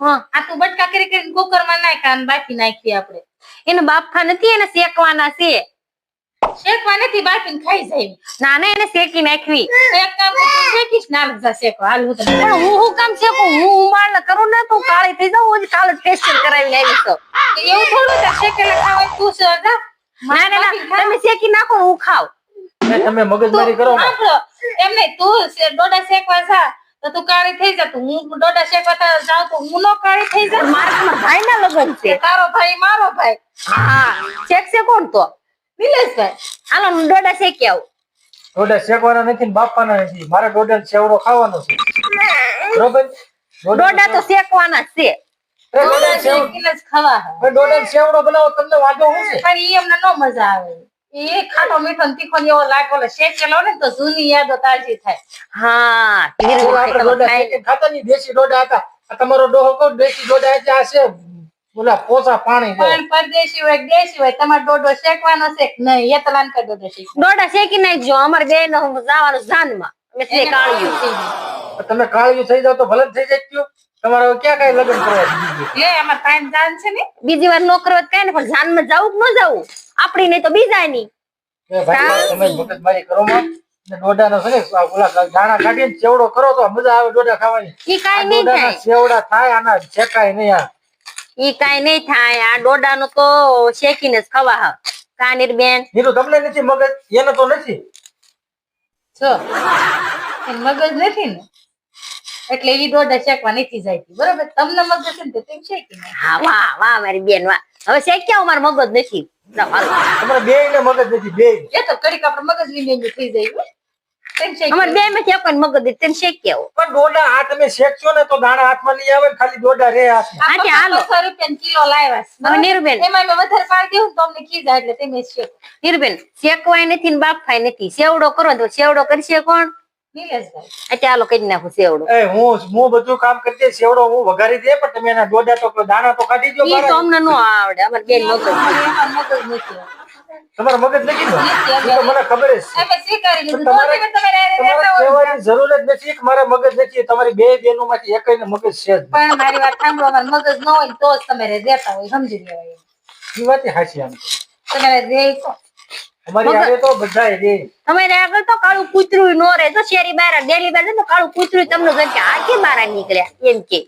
હા આ તું બટકા કરી કરીને કુકરમાં નાખ્યા અને બાફી નાખી આપણે. એને બાફા નથી એને શેકવાના છે. શેકવા નથી બાફીને ખાઈ જાય. ના ના એને શેકી નાખવી. એક કામ શેકીશ ના બધા શેકો હાલ હું પણ હું હું કામ શેકું? હું ઉમાળ ને કરું ને તું કાળી થઈ જાઉં હું કાલે ફેશિયલ કરાવીને આવી તો એવું થોડું છે શેકેલા ખાવા તું છે જા. ના ના ના તમે શેકી નાખો હું ખાવ તમે મગજમારી કરો ને. એમ નહીં તું ડોડા શેકવા જા. તો તું કાળી થઈ જા તું હું ડોડા શેકવા જાઉં તો હું નો કાળી થઈ જા. મારા ભાઈ ના લગન છે. તારો ભાઈ મારો ભાઈ. હા શેકશે કોણ તો? નિલેશભાઈ. હાલો હું દોડા શેકી આવું. ડોડા શેકવાના નથી ને બાપાના નથી. મારે ડોડા સેવડો ખાવાનો છે. બરોબર? દોડા તો શેકવાના જ છે ડોડા ડોડા શેકીને જ ખાવા. શેવડો ડોડા સેવડો બનાવો તમને વાંધો હું છે? પણ ઈ અમને નો મજા આવે. એ ખાટો મીઠો તીખો એવો લાગે શેકેલો ને તો જૂની યાદો તાજી થાય. હા ધીરે ઓલા આપણે ડોડા ખાઈ શેકીને ખાતા નહીં દેશી ડોડા હતા. તમારો ડોહો કહું દેશી ડોડા એટલે આ છે ઓલા પોસા પાણી પણ પરદેશી હોય દેશી હોય તમારે ડોડો શેકવાનો છે કે નહીં? એ તો લાનકા ડોડો શેક. નાખજો અમારે બે નો જવાનું જાનમાં અમે કાળિયું. તમે કાળિયું થઈ જાવ તો ભલે થઈ જાય કયો તમારે ક્યાં કઈ લગ્ન કરવા લે આમાં ટાઈમ જાન છે ને. બીજી વાર નો કરવા કઈ ને પણ જાનમાં જવું કે ન જવું આપડી નહીં તો બીજા ની એ ભાઈ તમે કરો માં. ને ડોડાનો છે ઓલા દાણા કાઢીને ચેવડો કરો તો મજા આવે ડોડા ખાવાની. ઈ કાઈ નહીં થાય. ચેવડા થાય આના શેકાય નહીં આ. ઈ કાઈ નહીં થાય. આ ડોડા નો તો શેકીને જ ખવા હા કાનીર બેન. નીરુ તમને નથી મગજ? એને તો નથી. જો મગજ નથી ને? એટલે ઈ ડોડા શેકવા નથી જાયતી. બરોબર? તમને મગજ છે ને તેમ શેકી. હા વાહ વાહ મારી બેન વાહ. હવે શેક્યા મારો મગજ નથી. બે ને મગજ નથી બે એ તો કડીક આપણે મગજ વિંગેલું થઈ જાય હો. તેમ શેકી અમારે બે માંથી મગજ તેમ શેક્યા હો. પણ ડોડા આ તમે શેકશો ને તો દાણા હાથમાં નહીં આવે ખાલી ડોડા રે હાથમાં. આ હા, તે પપ્પા હાલો. બસો રૂપિયાનો કિલો લાવ્યા. હવે નીરુબેન. એમાં મેં વધારે પાડી દેવું ને તો અમને ખીજાય એટલે તમે શેકો નીરબેન શેકવાય નથી ને બાફાય નથી. સેવડો કરો તો સેવડો કરશે કોણ? નિલેશભાઈ કઈ નાખું સેવડો એ હું હું બધું કામ કરી દે સેવડો હું વઘારી દે પણ તમે એના દોડા તો દાણા તો કાઢી દો ઈ તો મારા. અમને નો આવડે અમારે બેન મગજ તમારે મગજ નથી તો? મને ખબર છે. અમે સ્વીકારી લીધું. તો તમે રહેતા તમારે હોય. કહેવાની જરૂર જ નથી કે મારા મગજ નથી તમારી બે બેનો માંથી એક મગજ છે પણ મારી વાત સાંભળો અમારે મગજ ન હોય તો જ તમે રહેતા હોય સમજી લેવાય. એ વાત સાચી આમ તમે તો અમારી હારે તો બધાય રે. તમારે આગળ તો કાળું કૂતરું નો રહે તો શેરી બાર ડેલી બાર તો કાળું કૂતરું તમને જોઈ કે આ કે નીકળ્યા એમ કે.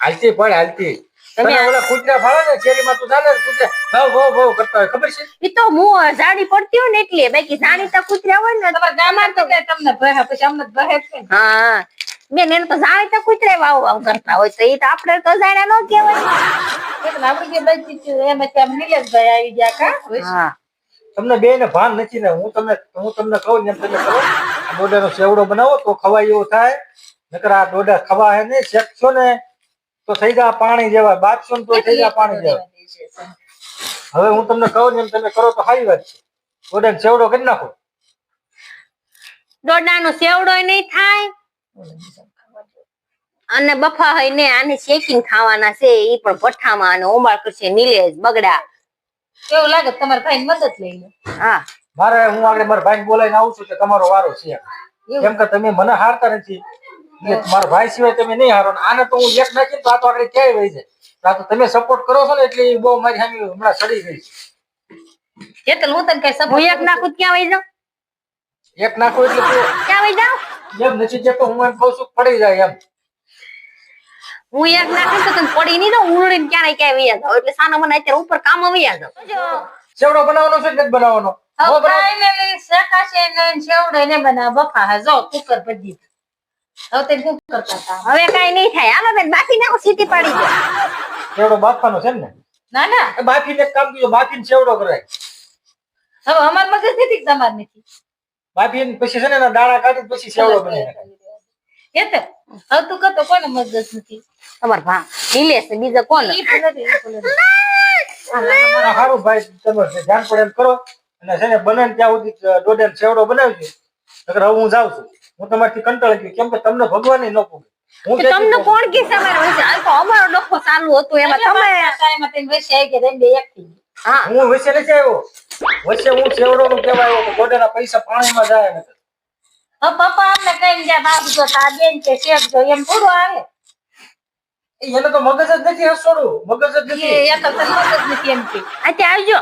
હાલતી પણ હાલતી તમે તમે ઓલા કૂતરા ફાળો ને શેરીમાં તું ચાલે કૂતરા ભાવ ભાવ ભાવ કરતા હોય. ખબર છે? ઈ તો હું જાડી પડતી હોય ને એટલે. બાકી જાણીતા કૂતરા હોય ને તમારા ગામમાં તો તમને ભરે પછી અમને તો છે હા. બેન એને તો જાણીતા કૂતરા વાવ વાવ કરતા હોય. તો એ તો આપણે તો જાણ્યા ન કહેવાય. જે બચી એમ નિલેશભાઈ આવી ગયા કા? હા. તમને બે ને ભાન નથી ને હું તમને હું તમને કહું ને તમે કરો. આ ડોડાનો સેવડો બનાવો તો ખવાય એવો થાય. નકર આ ડોડા ખવા હે ને શેકશો ને તો થઈ જાય પાણી જેવા બાદશો ને તો થઈ જાય પાણી જેવા. હવે હું તમને કહું ને તમે કરો તો સારી વાત છે. ડોડાનો સેવડો કરી નાખો. દોડાનો સેવડો નહીં થાય. અને બફા હોય ને આને શેકીને ખાવાના છે એ પણ ભઠ્ઠામાં અને ઓમાળ કરશે નીલેજ બગડા. એવું લાગે તમારા ભાઈ મદદ લઈ લે. હા. મારે હું આગળ મારા ભાઈ બોલાવીને આવું છું કે તમારો વારો છે કેમ કે તમે મને હારતા નથી. મારા ભાઈ સિવાય તમે નહીં હારો આને તો હું એક નાખીને તો આ તો આગળ ક્યાંય વહી જાય. આ તો તમે સપોર્ટ કરો છો ને એટલે એ બહુ મારી સામે હમણાં સડી ગઈ છે. એટલે હું તને કઈ સપોર્ટ એક નાખું ક્યાં વહી જાઉં? એક નાખું એટલે ક્યાં વહી જાઉં? એમ નથી તો હું એમ કહું છું કે પડી જાય એમ. હું એક નાખું તો તમે પડી નહીં જાઉં ઉલડીને ક્યાંય ક્યાંય વહી જાવ એટલે સાનો મને અત્યારે ઉપર કામ વહી જાવ સેવડો બનાવવાનો છે કે બનાવવાનો? હવે નો બનાવ- finally શેકાશે ને સેવડો ને બનાવ. બફા જો કુકર ભરી હવે તે શું કરતા? હતા હવે કઈ નહીં થાય. હાલો બેન બાકી નાખો સીટી પાડી. દો સેવડો બાફવાનો છે ને ના. ના બાફીને કામ કીધું બાફીને સેવડો કરાય. હવે અમાર મગજ નથી તમાર નથી. બાફીને પછી છે ને દાણા કાઢી પછી સેવડો બનાવી નાખાય એ તો. હવે તું કોને મદદ નથી? તમાર ભા નીલેશ બીજા કોણ ઈ નથી, નથી. સારું ભાઈ તમે ધ્યાન પડે એમ કરો. અને છે ને બને ત્યાં સુધી દોઢ સેવડો બનાવજો. નકર હવે હું જાઉં છું. હું તમારથી કંટાળી ગયો. કેમ કે તમને ભગવાન ન પૂગે. તમને કોણ કે તમારે વચ્ચે? આ તો અમારો ડખો ચાલુ હતું એમાં તમે ટાઈમમાં તમે વચ્ચે આવી ગયા, બે એક થઈ હા. હું વચ્ચે નથી આવ્યો. વચ્ચે હું સેવડો નું કહેવા આવ્યો કે ગોડાના પૈસા પાણીમાં જાય નકર. પપ્પા અમને કઈ ગયા જો તા બેન કે શેખ જો એમ થોડું આવે. એને તો મગજ જ નથી હસોડું મગજ જ એ નથી તો મગજ નથી એમ કે. આજે આવજો.